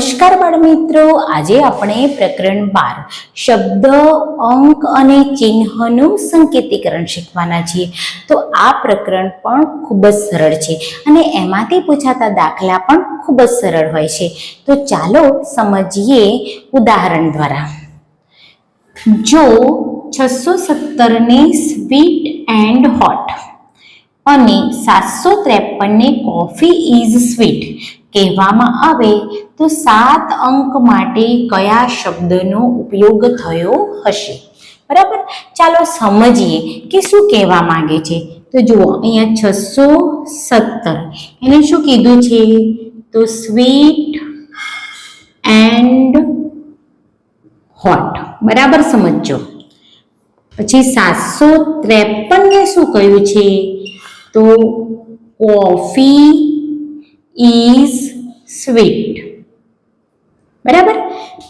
નમસ્કાર બાળમિત્રો આજે આપણે પ્રકરણ બાર, શબ્દ, અંક અને ચિહ્નનું સંકેતીકરણ શીખવાના છીએ. તો આ પ્રકરણ પણ ખૂબ જ સરળ છે અને એમાંથી પૂછાતા દાખલા પણ ખૂબ જ સરળ હોય છે. તો ચાલો સમજીએ ઉદાહરણ દ્વારા. જો છસો સત્તરને સ્વીટ એન્ડ હોટ અને સાતસો ત્રેપનને કોફી ઇઝ સ્વીટ કહેવામાં આવે તો સાત અંક માટે કયા શબ્દનો ઉપયોગ થયો હશે? બરાબર? ચાલો સમજીએ કે શું કહેવા માંગે છે. તો જુઓ, અહીંયા છસો સત્તર. એને શું કીધું છે? તો સ્વીટ એન્ડ હોટ. બરાબર સમજો પછી સાતસો ત્રેપનને શું કહ્યું છે? તો કોફી ઇઝ સ્વીટ બરાબર?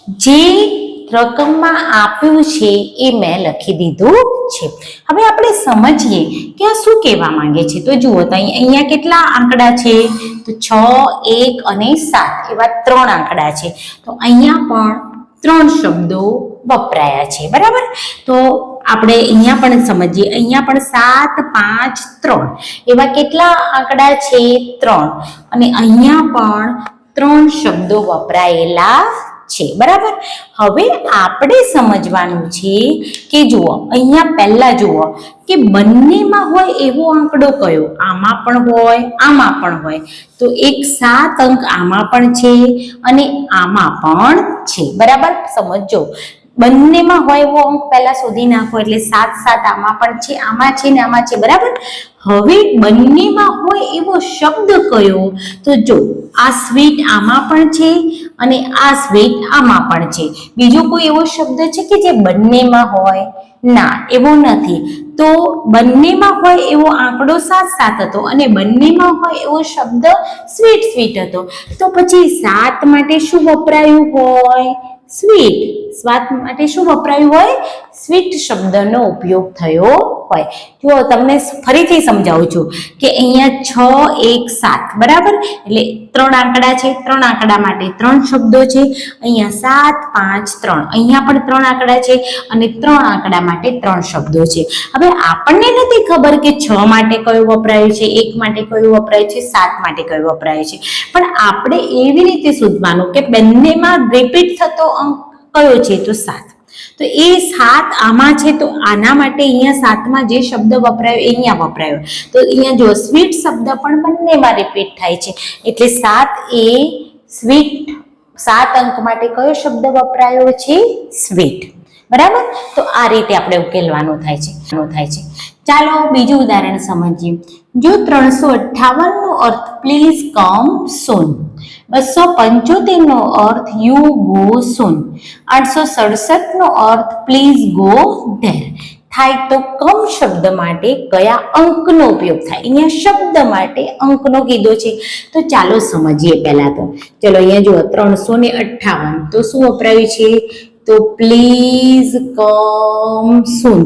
જે રકમમાં આપ્યું છે એ મેં લખી દીધું છે. હવે આપણે સમજીએ કે આ શું કહેવા માંગે છે. તો જુઓ, તો અહીં- અહીંયા કેટલા આંકડા છે? તો છ, એક અને સાત એવા ત્રણ આંકડા છે. તો અહીંયા પણ ત્રણ શબ્દો વપરાયા છે, બરાબર? તો આપણે અહીંયા પણ સમજીએ, અહીંયા પણ સાત, પાંચ, ત્રણ. એવા કેટલા આંકડા છે? ત્રણ. અને અહીંયા પણ ત્રણ શબ્દો વપરાયેલા છે, બરાબર? હવે આપણે સમજવાનું છે કે જુઓ, અહીંયા પહેલા જુઓ કે બંનેમાં હોય એવો આંકડો કયો? આમાં પણ હોય, આમાં પણ હોય. તો એક સાત અંક આમાં પણ છે અને આમાં પણ છે, બરાબર? સમજો બંનેમાં હોય એવો અંક પહેલા શોધી નાખો, એટલે સાત સાત આમાં પણ છે, આમાં છે ને આમાં છે, બરાબર? હવે બંનેમાં હોય એવો શબ્દ કયો? તો જો, આ સ્વીટ આમાં પણ છે અને આ સ્વીટ આમાં પણ છે. બીજો કોઈ એવો શબ્દ છે કે જે બંનેમાં હોય? ના, એવો નથી. તો બંનેમાં હોય એવો આંકડો સાત સાત હતો અને બંનેમાં હોય એવો શબ્દ સ્વીટ સ્વીટ હતો. તો પછી સાત માટે શું વપરાયું હોય? સ્વીટ સ્વાદ માટે શું વપરાયું હોય? સ્વીટ શબ્દનો ઉપયોગ થયો હોય. જો તમને ફરીથી સમજાવું છું કે અહીંયા છ, એક, સાત, બરાબર? એટલે ત્રણ આંકડા છે. ત્રણ આંકડા માટે ત્રણ શબ્દો છે. અહીંયા સાત, પાંચ, ત્રણ. અહીંયા પણ ત્રણ આંકડા છે અને ત્રણ આંકડા માટે ત્રણ શબ્દો છે. હવે આપણને નથી ખબર કે છ માટે કયું વપરાયું છે, એક માટે કયું વપરાયું છે, સાત માટે કયું વપરાયું છે. પણ આપણે એવી રીતે શોધવાનું કે બંનેમાં રિપીટ થતો અંક કયો છે તો સાત. તો એ સાત આમાં છે તો આના માટે અહીંયા સાતમાં જે શબ્દ વપરાયો અહીંયા વપરાયો. તો અહીંયા જો સ્વીટ શબ્દ પણ બંનેમાં રિપીટ થાય છે. એટલે સાત એ સ્વીટ, સાત અંક માટે કયો શબ્દ વપરાયો છે? સ્વીટ. બરાબર? તો આ રીતે આપણે ઉકેલવાનું થાય છે. થાય છે. ચાલો બીજું ઉદાહરણ સમજીએ. જો ત્રણસો અઠ્ઠાવનનો અર્થ પ્લીઝ કમ સોન બસો પંચોતેર નો અર્થ યુ ગો સોન આઠસો સડસઠ નો અર્થ પ્લીઝ ગો ધેર થાય તો કમ શબ્દ માટે કયા અંકનો ઉપયોગ થાય? અહીંયા શબ્દ માટે અંકનો કીધો છે. તો ચાલો સમજીએ પહેલા તો. ચલો અહીંયા જુઓ, ત્રણસો ને અઠ્ઠાવન. તો શું વપરાયું છે? તો પ્લીઝ કમ સુન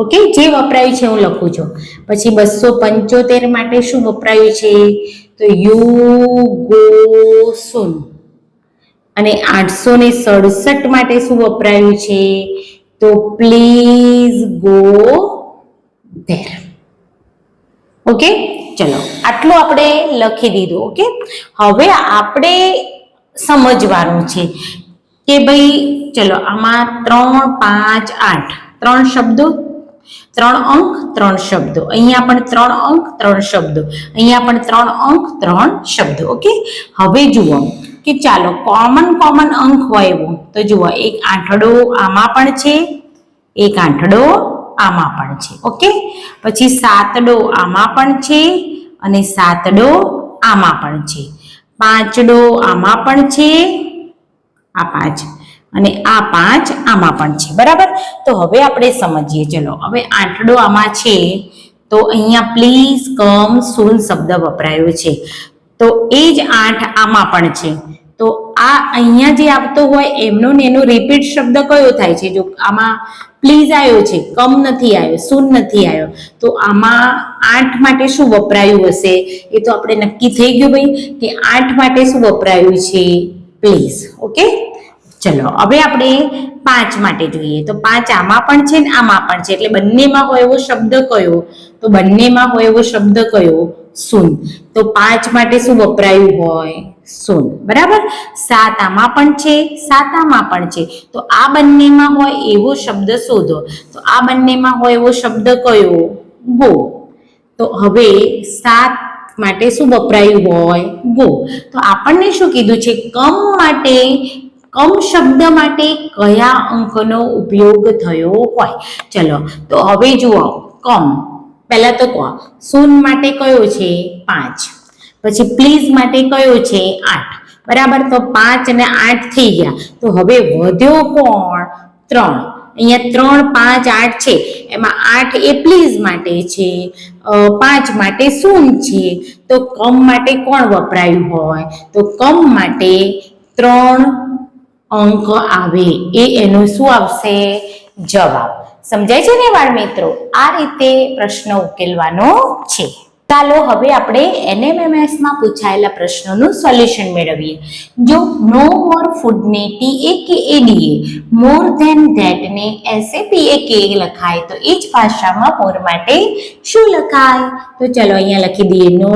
ઓકે? જે વપરાયું છે હું લખું છું. પછી બસો પંચોતેર માટે શું વપરાયું છે? તો યુ ગો સુન. અને આઠસો ને સડસઠ માટે શું વપરાયું છે? તો પ્લીઝ ગો ધેર. ઓકે? ચલો, આટલું આપણે લખી દીધું, ઓકે? હવે આપણે સમજવાનું છે કે ભાઈ, ચલો, આમાં ત્રણ, પાંચ, આઠ. ત્રણ શબ્દો ત્રણ અંક, ત્રણ શબ્દો. અહીંયા પણ ત્રણ અંક, ત્રણ શબ્દો. અહીંયા પણ ત્રણ અંક, ત્રણ શબ્દો. ઓકે હવે જુઓ કે ચાલો કોમન કોમન અંક હોય એવો. તો જુઓ, એક આંઠડો આમાં પણ છે, એક આંઠડો આમાં પણ છે. ઓકે પછી સાતડો આમાં પણ છે અને સાતડો આમાં પણ છે. પાંચડો આમાં પણ છે. આ પાંચ. અને આ પાંચ આમાં પણ છે, બરાબર? તો હવે આપણે સમજીએ, ચલો. હવે આંટડો આમાં છે, તો અહીંયા પ્લીઝ કમ સૂન શબ્દ વપરાયો છે. તો એ જ આઠ આમાં પણ છે. તો આ અહીંયા જે આવતો હોય, એમનો ને એનો રિપીટ શબ્દ કયો થાય છે? જો આમાં પ્લીઝ આવ્યો છે કમ નથી આવ્યો સૂન નથી આવ્યો. તો આમાં આઠ માટે શું વપરાયું હશે? એ તો આપણે નક્કી થઈ ગયું ભાઈ, કે આઠ માટે શું વપરાયું છે? પ્લીઝ ઓકે ચલો, હવે આપણે પાંચ માટે જોઈએ. તો પાંચ આમાં પણ છે ને આમાં પણ છે. એટલે બંનેમાં હોય એવો શબ્દ કયો? તો બંનેમાં હોય એવો શબ્દ કયો? સુન તો પાંચ માટે શું વપરાયું હોય? સુન બરાબર? સાત આમાં પણ છે, સાત આમાં પણ છે. તો આ બંનેમાં હોય એવો શબ્દ શોધો. તો આ બંનેમાં હોય એવો શબ્દ કયો? ગો. તો હવે સાત માટે શું વપરાયું હોય? ગો. તો આપણને શું કીધું છે? કમ માટે કમ શબ્દ માટે કયા અંકનો ઉપયોગ થયો હોય? ચલો, તો હવે જુઓ, કમ. પહેલા તો કહો, શૂન માટે કયો છે? પાંચ. પછી પ્લીઝ માટે કયો છે? આઠ. બરાબર, તો પાંચ અને આઠ થઈ ગયા. તો હવે વધ્યો કોણ? ત્રણ. અહીંયા ત્રણ, પાંચ, આઠ છે. એમાં આઠ એ પ્લીઝ માટે છે. પાંચ માટે શૂન છે. તો કમ માટે કોણ વપરાયું હોય? તો કમ માટે ત્રણ અંક આવે, એ એનું શું આવશે? જવાબ. સમજાય છે ને બાળ મિત્રો? આ રીતે પ્રશ્ન ઉકેલવાનો છે. ચાલો હવે આપણે એનએમએમએસમાં પૂછાયેલા પ્રશ્નોનું સોલ્યુશન મેળવીએ. જો નો મોર ફૂડને ટીએ કે એડીએ મોર ધેન ધેટને એસએપીએ કે લખાય, તો એ જ ભાષામાં મોર માટે શું લખાય? તો ચલો અહીંયા લખી દઈએ, નો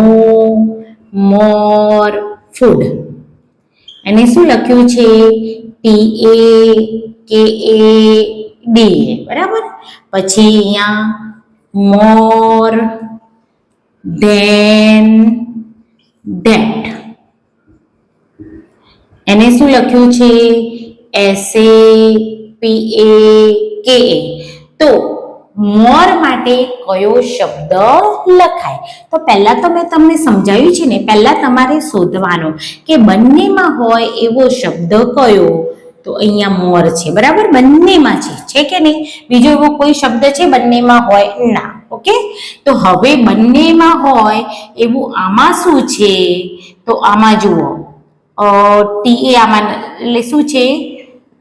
મોર ફૂડ. એને શું લખ્યું છે? ટી એ કે એ ડી એ બરાબર? પછી અહીંયા મોર ધેન ડેટ એને શું લખ્યું છે? એસ એ પી એ કે એ તો મોર માટે કયો શબ્દ લખાય? તો પહેલા તો મેં તમને સમજાવ્યું છે ને, પહેલા તમારે શોધવાનો કે બંનેમાં હોય એવો શબ્દ કયો? તો અહીંયા મોર છે, બરાબર? બંનેમાં છે છે કે નહીં? બીજો એવો કોઈ શબ્દ છે બંનેમાં હોય? ના, ઓકે? તો હવે બંનેમાં હોય એવું આમાં શું છે? તો આમાં જુઓ. ટી એ આમાં એટલે શું છે?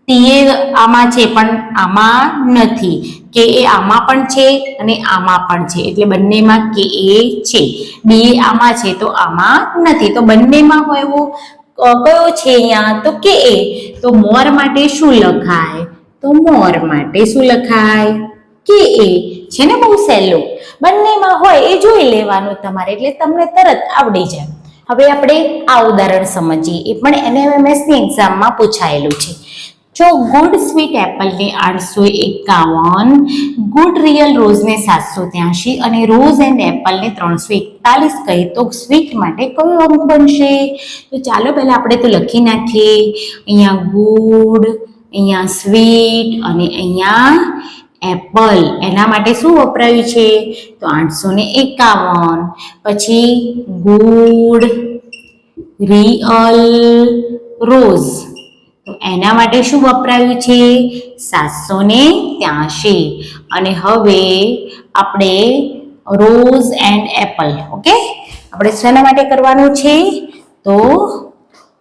ટીએ આમાં છે પણ આમાં નથી. કે એ આમાં પણ છે અને આમાં પણ છે. એટલે બંનેમાં કે એ છે. બી આમાં છે તો આમાં નથી. તો બંનેમાં હોય એવો કયો છે અહીંયા? તો કે એ. તો મોર માટે શું લખાય? તો મોર માટે શું લખાય? કે એ. છે ને બહુ સહેલું? બંનેમાં હોય એ જોઈ લેવાનું તમારે. એટલે તમને તરત આવડી જાય. હવે આપણે આ ઉદાહરણ સમજીએ. એ પણ એનએમએમએસની એક્ઝામમાં પૂછાયેલું છે. જો ગુડ સ્વીટ એપલને આઠસો એકાવન, ગુડ રિયલ રોઝને સાતસો ત્યાંશી અને રોઝ એન્ડ એપલને ત્રણસો એકતાલીસ કહી તો સ્વીટ માટે કયો અંક બનશે? તો ચાલો પહેલા આપણે તો લખી નાખીએ. અહીંયા ગુડ, અહીંયા સ્વીટ અને અહીંયા એપલ. એના માટે શું વપરાયું છે? તો આઠસો ને એકાવન. પછી ગુડ, રિયલ રોઝ. તો એના માટે શું વપરાયું છે? સાતસો ને ત્યાંશી. અને હવે આપણે રોઝ એન્ડ એપલ, ઓકે? આપણે શેના માટે કરવાનું છે? તો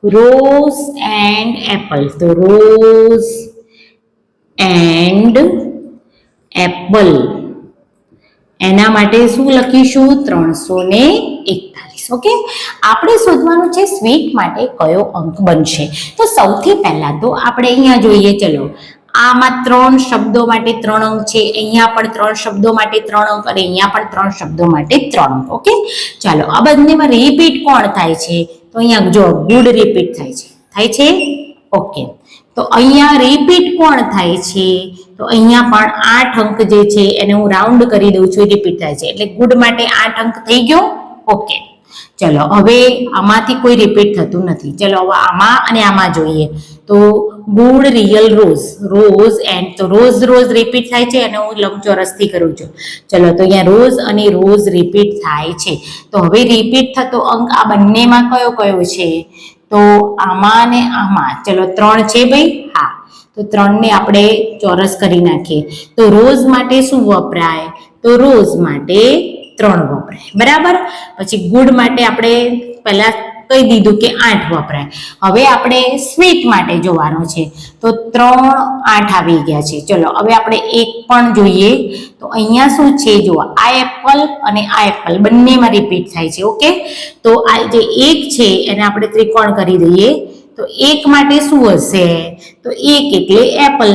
રોઝ એન્ડ એપલ, તો રોઝ એન્ડ એપલ. એના માટે શું લખીશું? ત્રણસો ને એકતાલીસ. ઓકે આપણે શોધવાનું છે સ્વીટ માટે કયો અંક બનશે. તો સૌથી પહેલા તો આપણે અહીંયા જોઈએ, ચલો. આમાં ત્રણ શબ્દો માટે ત્રણ અંક છે, અહીંયા પણ ત્રણ શબ્દો માટે ત્રણ અંક અને અહીંયા પણ ત્રણ શબ્દો માટે ત્રણ અંક ઓકે ચાલો, આ બંનેમાં રિપીટ કોણ થાય છે? તો અહીંયા જો ગુડ રિપીટ થાય છે. થાય છે? ઓકે તો અહીંયા રિપીટ કોણ થાય છે? તો અહીંયા પણ આઠ અંક જે છે એને હું રાઉન્ડ કરી દઉં છું રિપીટ થાય છે. એટલે ગુડ માટે આઠ અંક થઈ ગયો ઓકે ચલો, હવે આમાંથી કોઈ રિપીટ થતું નથી. ચલો, હવે આમાં અને આમાં જોઈએ. તો good real rose rose and તો રોઝ રોઝ રિપીટ થાય છે અને હું લંબચોરસથી કરું છું. ચલો, તો અહીંયા રોઝ અને રોઝ રિપીટ થાય છે. તો હવે રિપીટ થતો અંક આ બંનેમાં કયો કયો છે? તો આમાં અને આમાં. ચલો, ત્રણ છે ભાઈ? હા. તો ત્રણને આપણે ચોરસ કરી નાખીએ. તો રોઝ માટે શું વપરાય? તો રોઝ માટે ત્રણ વપરાય. બરાબર? પછી ગુડ માટે આપણે પહેલા કહી દીધું કે આઠ વપરાય. હવે આપણે સ્વીટ માટે જોવાનો છે. તો ત્રણ આઠ આવી ગયા છે. ચલો, હવે આપણે એક પણ જોઈએ. તો અહીંયા શું છે? જો આ એપલ અને આ એપલ બંનેમાં રિપીટ થાય છે, ઓકે? તો આ જે એક છે, એને આપણે ત્રિકોણ કરી દઈએ. તો એક માટે શું હશે? તો એક એટલે એપલ.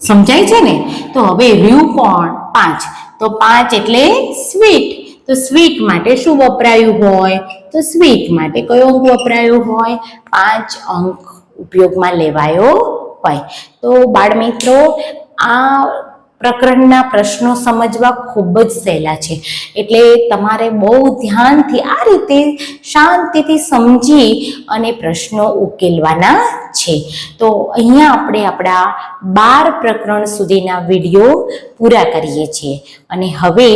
સમજાય છે ને? તો હવે વ્યૂ કોણ પાંચ. તો પાંચ એટલે સ્વીટ તો સ્વીટ માટે શું વપરાયું હોય? તો સ્વીટ માટે કયો અંક વપરાયો હોય? પાંચ અંક ઉપયોગમાં લેવાયો હોય. તો બાળમિત્રો, આ પ્રકરણના પ્રશ્નો સમજવા ખૂબ જ સહેલા છે. એટલે તમારે બહુ ધ્યાનથી આ રીતે શાંતિથી સમજી અને પ્રશ્નો ઉકેલવાના છે. તો અહીંયા આપણે આપણા બાર પ્રકરણ સુધીના વીડિયો પૂરા કરીએ છીએ. અને હવે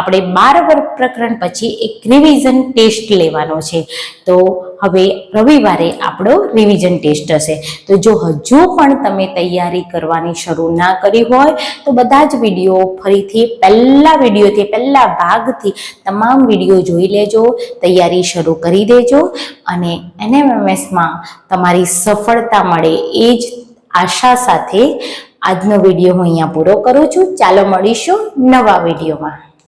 આપણે બાર પ્રકરણ પછી એક રિવિઝન ટેસ્ટ લેવાનો છે. તો હવે રવિવારે આપણો રિવિઝન ટેસ્ટ હશે. તો જો હજુ પણ તમે તૈયારી કરવાની શરૂ ના કરી હોય, તો બધા જ વીડિયો ફરીથી પહેલા વિડીયોથી, પહેલા ભાગથી તમામ વીડિયો જોઈ લેજો. તૈયારી શરૂ કરી દેજો અને એનએમએમએસમાં તમારી સફળતા મળે એ જ આશા સાથે આજનો વીડિયો હું અહીંયા પૂરો કરું છું. ચાલો મળીશું નવા વિડીયોમાં.